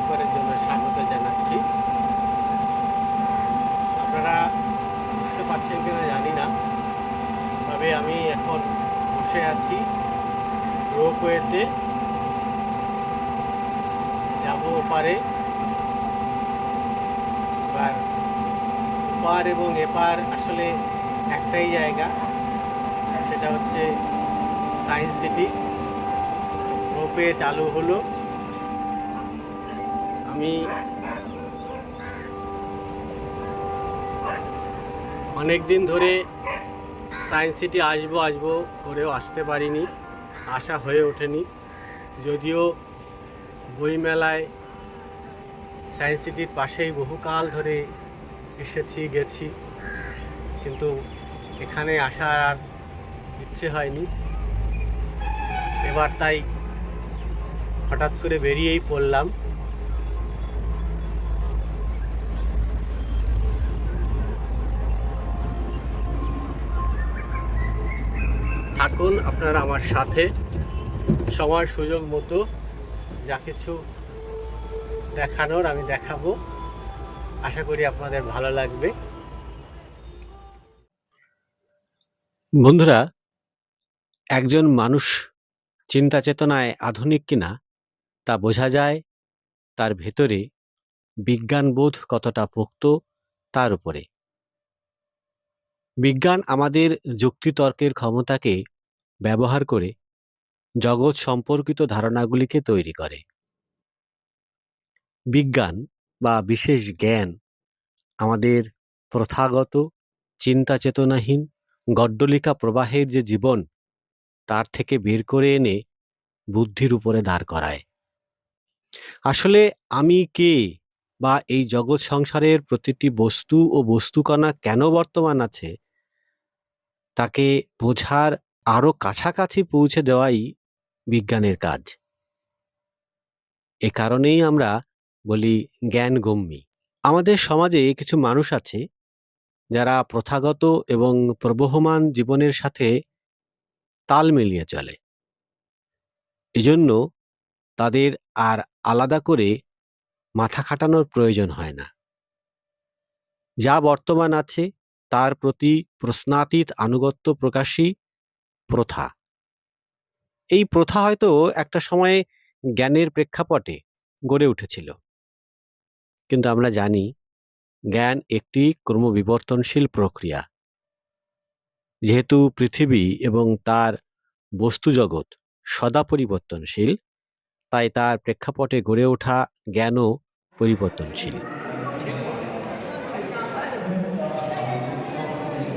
আরেকবারের জন্য স্বাগত জানাচ্ছি। আপনারা বুঝতে পারছেন কিনা জানি না। তবে আমি এখন বসে আছি রোপওয়েতে। যাব ওপারে। এবার ওপার এবং এপার আসলে একটাই জায়গা, সেটা হচ্ছে সায়েন্স সিটি। রোপে চালু হলো। আমি অনেক দিন ধরে সায়েন্স সিটি আসব আসব করেও আসতে পারিনি, আশা হয়ে ওঠেনি। যদিও বইমেলায় সায়েন্স সিটির পাশেই বহুকাল ধরে এসেছি, গেছি, কিন্তু এখানে আসার আর ইচ্ছে হয়নি। এবার তাই হঠাৎ করে বেরিয়েই পড়লাম। থাকুন আপনারা আমার সাথে। সময় সুযোগ মতো যা কিছু দেখানোর আমি দেখাবো। আশা করি আপনাদের ভালো লাগবে। বন্ধুরা, একজন মানুষ চিন্তা চেতনায় আধুনিক কিনা তা বোঝা যায় তার ভেতরে বিজ্ঞানবোধ কতটা পোক্ত তার উপরে। বিজ্ঞান আমাদের যুক্তিতর্কের ক্ষমতাকে ব্যবহার করে জগৎ সম্পর্কিত ধারণাগুলিকে তৈরি করে। বিজ্ঞান বা বিশেষ জ্ঞান আমাদের প্রথাগত চিন্তা চেতনাহীন গড্ডলিকা প্রবাহের যে জীবন, তার থেকে বের করে এনে বুদ্ধির উপরে দাঁড় করায়। আসলে আমি কে বা এই জগৎ সংসারের প্রতিটি বস্তু ও বস্তুকণা কেন বর্তমান আছে তাকে বোঝার আরও কাছাকাছি পৌঁছে দেওয়াই বিজ্ঞানের কাজ। এ কারণেই আমরা বলি জ্ঞান গম্যী আমাদের সমাজে কিছু মানুষ আছে যারা প্রথাগত এবং প্রবহমান জীবনের সাথে তাল মিলিয়ে চলে। এজন্য তাদের আর আলাদা করে মাথা খাটানোর প্রয়োজন হয় না। যা বর্তমান আছে তার প্রতি প্রশ্নাতীত আনুগত্য প্রকাশী প্রথা। এই প্রথা হয়তো একটা সময়ে জ্ঞানের প্রেক্ষাপটে গড়ে উঠেছিল। কিন্তু আমরা জানি জ্ঞান একটি ক্রমবিবর্তনশীল প্রক্রিয়া। যেহেতু পৃথিবী এবং তার বস্তুজগৎ সদা পরিবর্তনশীল, তাই তার প্রেক্ষাপটে গড়ে ওঠা জ্ঞানও পরিবর্তনশীল।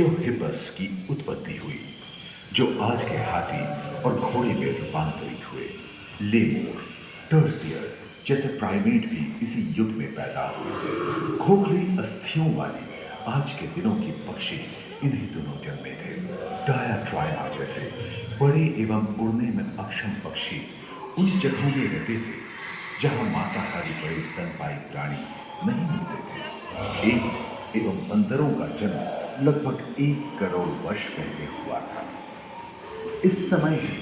योहिबस की उत्पत्ति हुई, जो आज के हाथी और घोड़े में रूपांतरित हुए। लेमूर, टर्सियर जैसे प्राइमेट भी इसी युग में पैदा हुए खोखली अस्थियों वाली आज के दिनों की पक्षी इन्हीं दिनों जन्मे थे। डायाट्राइना जैसे बड़े एवं उड़ने में अक्षम पक्षी उन जगहों में रहते थे, जहाँ मांसाहारी बड़े स्तनपाई प्राणी नहीं मिलते थे। एक एवं बंदरों का जन्म लगभग एक करोड़ वर्ष पहले हुआ था। इस समय ही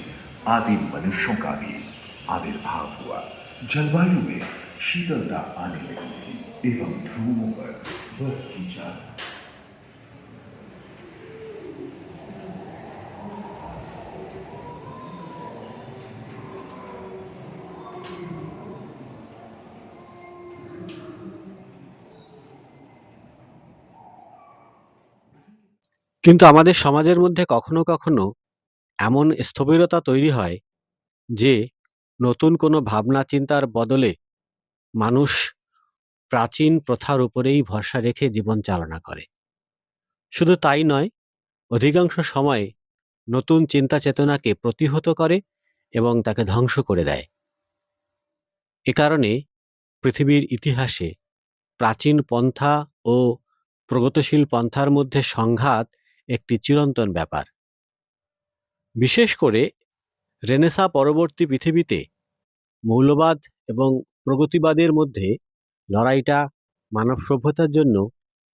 आदि मनुष्यों का भी आविर्भाव हुआ। जलवायु में शीतलता आने लगी थी एवं ध्रुवों पर बर्फ़ की चादर কিন্তু আমাদের সমাজের মধ্যে কখনো কখনো এমন স্থবিরতা তৈরি হয় যে নতুন কোনো ভাবনা চিন্তার বদলে মানুষ প্রাচীন প্রথার উপরেই ভরসা রেখে জীবন চালনা করে। শুধু তাই নয়, অধিকাংশ সময় নতুন চিন্তা চেতনাকে প্রতিহত করে এবং তাকে ধ্বংস করে দেয়। এ কারণে পৃথিবীর ইতিহাসে প্রাচীন পন্থা ও প্রগতিশীল পন্থার মধ্যে সংঘাত একটি চিরন্তন ব্যাপার। বিশেষ করে রেনেসা পরবর্তী পৃথিবীতে মৌলবাদ এবং প্রগতিবাদের মধ্যে লড়াইটা মানব সভ্যতার জন্য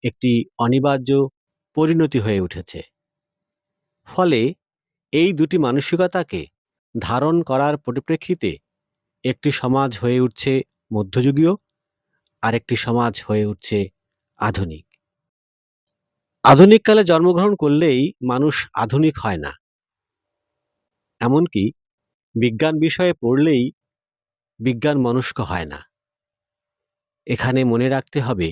একটি অনিবার্য পরিণতি হয়ে উঠেছে। ফলে এই দুটি মানসিকতাকে ধারণ করার পরিপ্রেক্ষিতে একটি সমাজ হয়ে উঠছে মধ্যযুগীয়, আরেকটি সমাজ হয়ে উঠছে আধুনিক। আধুনিককালে জন্মগ্রহণ করলেই মানুষ আধুনিক হয় না। এমনকি বিজ্ঞান বিষয়ে পড়লেই বিজ্ঞান মনস্ক হয় না। এখানে মনে রাখতে হবে,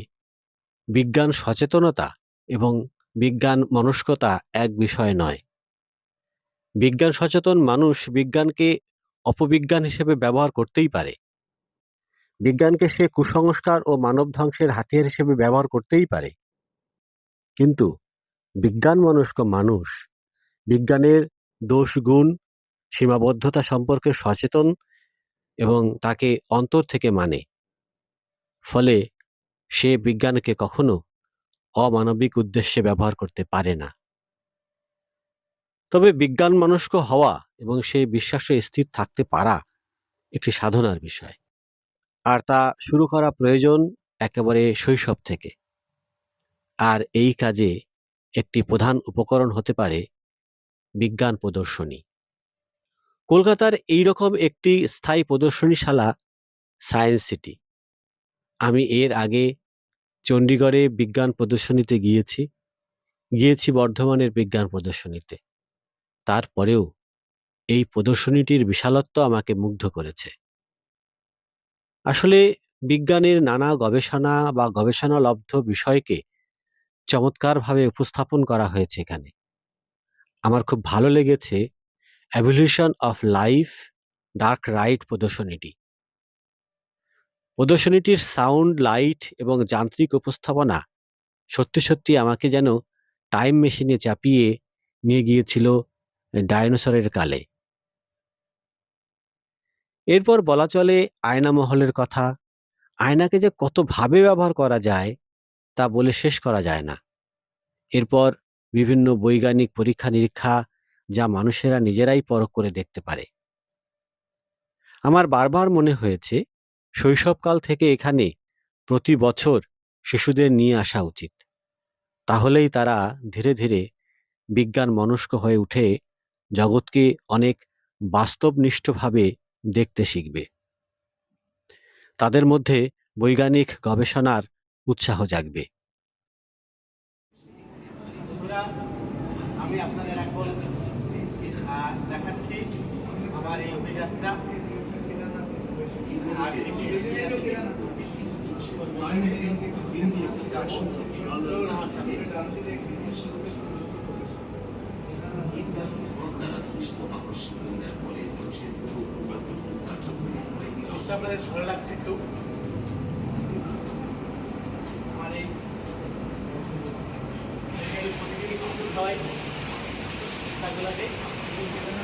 বিজ্ঞান সচেতনতা এবং বিজ্ঞান মনস্কতা এক বিষয় নয়। বিজ্ঞান সচেতন মানুষ বিজ্ঞানকে অপবিজ্ঞান হিসেবে ব্যবহার করতেই পারে। বিজ্ঞানকে সে কুসংস্কার ও মানব ধ্বংসের হাতিয়ার হিসেবে ব্যবহার করতেই পারে। কিন্তু বিজ্ঞান মনস্ক মানুষ, বিজ্ঞানের দোষ গুণ, সীমাবদ্ধতা সম্পর্কে সচেতন এবং তাকে অন্তর থেকে মানে। ফলে সে বিজ্ঞানকে কখনো অমানবিক উদ্দেশ্যে ব্যবহার করতে পারে না। তবে বিজ্ঞান মনস্ক হওয়া এবং সেই বিশ্বাসে স্থির থাকতে পারা একটি সাধনার বিষয়। আর তা শুরু করা প্রয়োজন একেবারে শৈশব থেকে। আর এই কাজে একটি প্রধান উপকরণ হতে পারে বিজ্ঞান প্রদর্শনী। কলকাতার এই রকম একটি স্থায়ী প্রদর্শনীশালা সায়েন্স সিটি। আমি এর আগে চণ্ডীগড়ে বিজ্ঞান প্রদর্শনীতে গিয়েছি গিয়েছি বর্ধমানের বিজ্ঞান প্রদর্শনীতে। তারপরেও এই প্রদর্শনীটির বিশালত্ব আমাকে মুগ্ধ করেছে। আসলে বিজ্ঞানের নানা গবেষণা বা গবেষণালব্ধ বিষয়কে চমৎকারভাবে উপস্থাপন করা হয়েছে এখানে। আমার খুব ভালো লেগেছে evolution of life dark ride প্রদর্শনীটি। প্রদর্শনীটির সাউন্ড লাইট এবং যান্ত্রিক উপস্থাপনা সত্যি সত্যি আমাকে যেন টাইম মেশিনে চাপিয়ে নিয়ে গিয়েছিল ডায়নোসরের কালে। এরপর বলা চলে আয়না মহলের কথা। আয়নাকে যে কতভাবে ব্যবহার করা যায় তা বলে শেষ করা যায় না। এরপর বিভিন্ন বৈজ্ঞানিক পরীক্ষা নিরীক্ষা যা মানুষেরা নিজেরাই পরখ করে দেখতে পারে। আমার বারবার মনে হয়েছে, শৈশবকাল থেকে এখানে প্রতি বছর শিশুদের নিয়ে আসা উচিত। তাহলেই তারা ধীরে ধীরে বিজ্ঞান মনস্ক হয়ে উঠে, জগৎকে অনেক বাস্তবনিষ্ঠভাবে দেখতে শিখবে। তাদের মধ্যে বৈজ্ঞানিক গবেষণার উৎসাহ জাগবে। আমি আপনাদের এখন দেখাচ্ছি আমার এই অভিযাত্রা। আপনাদের ভালো লাগছে একটু আমার এই এই প্রতিদিনই কমপ্লিট হয় তাগুলোকে দিতে পারে না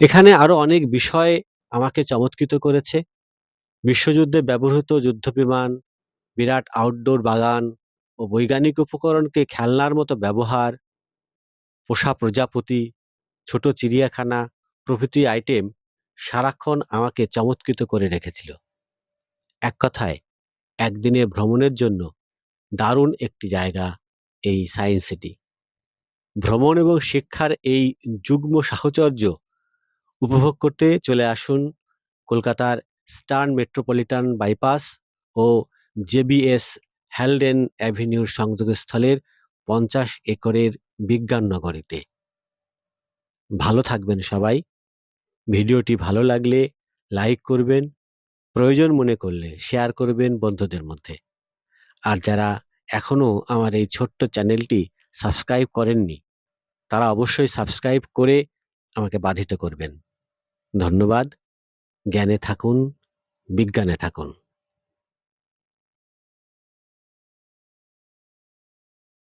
এখানে আরও অনেক বিষয় আমাকে চমৎকৃত করেছে। বিশ্বযুদ্ধে ব্যবহৃত যুদ্ধবিমান, বিরাট আউটডোর বাগান ও বৈজ্ঞানিক উপকরণকে খেলনার মতো ব্যবহার, পোষা প্রজাপতি, ছোট চিড়িয়াখানা, প্রভৃতি আইটেম সারাক্ষণ আমাকে চমৎকৃত করে রেখেছিল। এক কথায়, একদিনের ভ্রমণের জন্য দারুণ একটি জায়গা এই সায়েন্স সিটি। ভ্রমণ এবং শিক্ষার এই যুগ্ম সাহচর্য উপভোগ করতে চলে আসুন কলকাতার স্টার্ন মেট্রোপলিটন বাইপাস ও জেবিএস হ্যালডেন অ্যাভিনিউর সংযোগস্থলের পঞ্চাশ একরের বিজ্ঞান নগরীতে। ভালো থাকবেন সবাই। ভিডিওটি ভালো লাগলে লাইক করবেন, প্রয়োজন মনে করলে শেয়ার করবেন বন্ধুদের মধ্যে। আর যারা এখনও আমার এই ছোট্ট চ্যানেলটি সাবস্ক্রাইব করেননি, তারা অবশ্যই সাবস্ক্রাইব করে আমাকে বাধিত করবেন। ধন্যবাদ। জ্ঞানে থাকুন বিজ্ঞানে থাকুন।